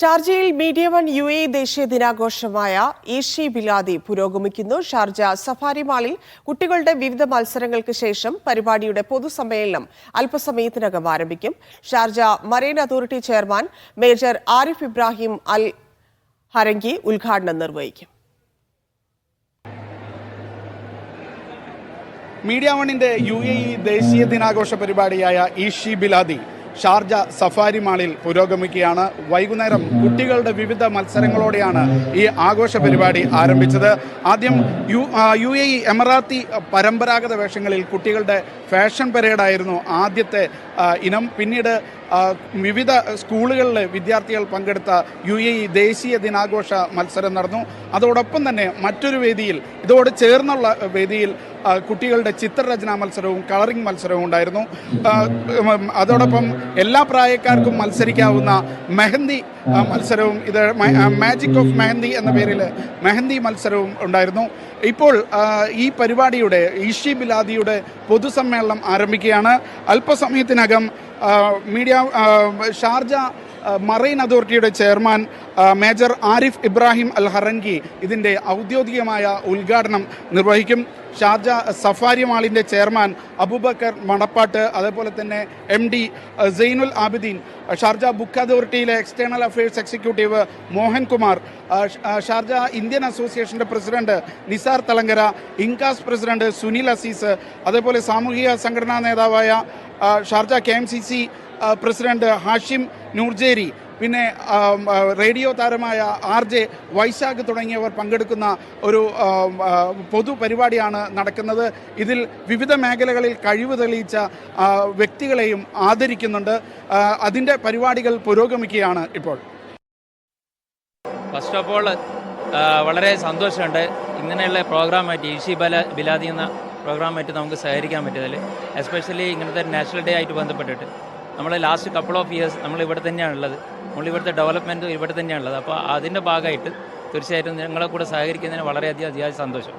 ഷാർജയിൽ media one U A ദേശീയ ദിനാഘോഷമായ ഈഷി ബിലാദി പുരോഗമിക്കുന്നു. ഷാർജ സഫാരി മാളിൽ കുട്ടികളുടെ വിവിധ മത്സരങ്ങൾക്ക് ശേഷം പരിപാടിയുടെ പൊതുസമ്മേളനം അല്പസമയത്തിനകം ആരംഭിക്കും. Sharjah marine authority chairman major Arif Ibrahim Al Harangi ഉദ്ഘാടനം നിർവഹിക്കും. മീഡിയ വണ്ണിന്റെ യു എ ഇ ദേശീയ ദിനാഘോഷ പരിപാടിയായ ഈഷി ബിലാദി ഷാർജ സഫാരി മാളിൽ പുരോഗമിക്കുകയാണ്. വൈകുന്നേരം കുട്ടികളുടെ വിവിധ മത്സരങ്ങളോടെയാണ് ഈ ആഘോഷ പരിപാടി ആരംഭിച്ചത്. ആദ്യം U U A E Emirati പരമ്പരാഗത വേഷങ്ങളിൽ കുട്ടികളുടെ ഫാഷൻ പരേഡായിരുന്നു ആദ്യത്തെ ഇനം. പിന്നീട് വിവിധ സ്കൂളുകളിലെ വിദ്യാർത്ഥികൾ പങ്കെടുത്ത യു എ ഇ ദേശീയ ദിനാഘോഷ മത്സരം നടന്നു. അതോടൊപ്പം തന്നെ മറ്റൊരു വേദിയിൽ ഇതോട് ചേർന്നുള്ള വേദിയിൽ കുട്ടികളുടെ ചിത്രരചനാ മത്സരവും കളറിംഗ് മത്സരവും ഉണ്ടായിരുന്നു. അതോടൊപ്പം എല്ലാ പ്രായക്കാർക്കും മത്സരിക്കാവുന്ന മെഹന്തി മത്സരവും ഇത് മാജിക് ഓഫ് മെഹന്തി എന്ന പേരിൽ മെഹന്തി മത്സരവും ഉണ്ടായിരുന്നു. ഇപ്പോൾ ഈ പരിപാടിയുടെ ഈഷി ബിലാദിയുടെ പൊതുസമ്മേളനം ആരംഭിക്കുകയാണ്. അല്പസമയത്തിനകം മീഡിയ ഷാർജ മറൈൻ അതോറിറ്റിയുടെ chairman major Arif Ibrahim Al Harenki ഇതിന്റെ ഔദ്യോഗികമായ ഉദ്ഘാടനം നിർവഹിക്കും. ഷാർജ സഫാരി മാളിന്റെ ചെയർമാൻ അബൂബക്കർ മണപ്പാട്ട് അതേപോലെ തന്നെ M D Zainul Abideen Sharjah book അതോറിറ്റിയിലെ external affairs executive Mohankumar Sharjah Indian അസോസിയേഷന്റെ പ്രസിഡന്റ് നിസാർ തലങ്കര ഇൻകാസ് പ്രസിഡന്റ് സുനിൽ അസീസ് അതേപോലെ സാമൂഹിക സംഘടനാ നേതാവായ Sharjah K M C C president Hashim Noorjeri പിന്നെ റേഡിയോ താരമായ ആർ ജെ വൈശാഖ് തുടങ്ങിയവർ പങ്കെടുക്കുന്ന ഒരു പൊതുപരിപാടിയാണ് നടക്കുന്നത്. ഇതിൽ വിവിധ മേഖലകളിൽ കഴിവ് തെളിയിച്ച വ്യക്തികളെയും ആദരിക്കുന്നുണ്ട്. അതിന്റെ പരിപാടികൾ പുരോഗമിക്കുകയാണ് ഇപ്പോൾ. ഫസ്റ്റ് ഓഫ് ഓൾ വളരെ സന്തോഷമുണ്ട്. ഇങ്ങനെയുള്ള പ്രോഗ്രാമായിട്ട് ഈഷി ബല ബിലാദി എന്ന പ്രോഗ്രാമായിട്ട് നമുക്ക് സഹകരിക്കാൻ പറ്റിയതിൽ എസ്പെഷ്യലി ഇങ്ങനത്തെ നാഷണൽ ഡേ ആയിട്ട് ബന്ധപ്പെട്ടിട്ട്. നമ്മൾ ലാസ്റ്റ് കപ്പിൾ ഓഫ് ഇയേഴ്സ് നമ്മൾ ഇവിടെ തന്നെയാണുള്ളത്. നമ്മൾ ഇവിടുത്തെ ഡെവലപ്മെന്റ് ഇവിടെ തന്നെയാണുള്ളത്. അപ്പോൾ അതിന്റെ ഭാഗമായിട്ട് തീർച്ചയായിട്ടും ഞങ്ങളെ കൂടെ സഹകരിക്കുന്നതിന് വളരെയധികം അതിയായ സന്തോഷം.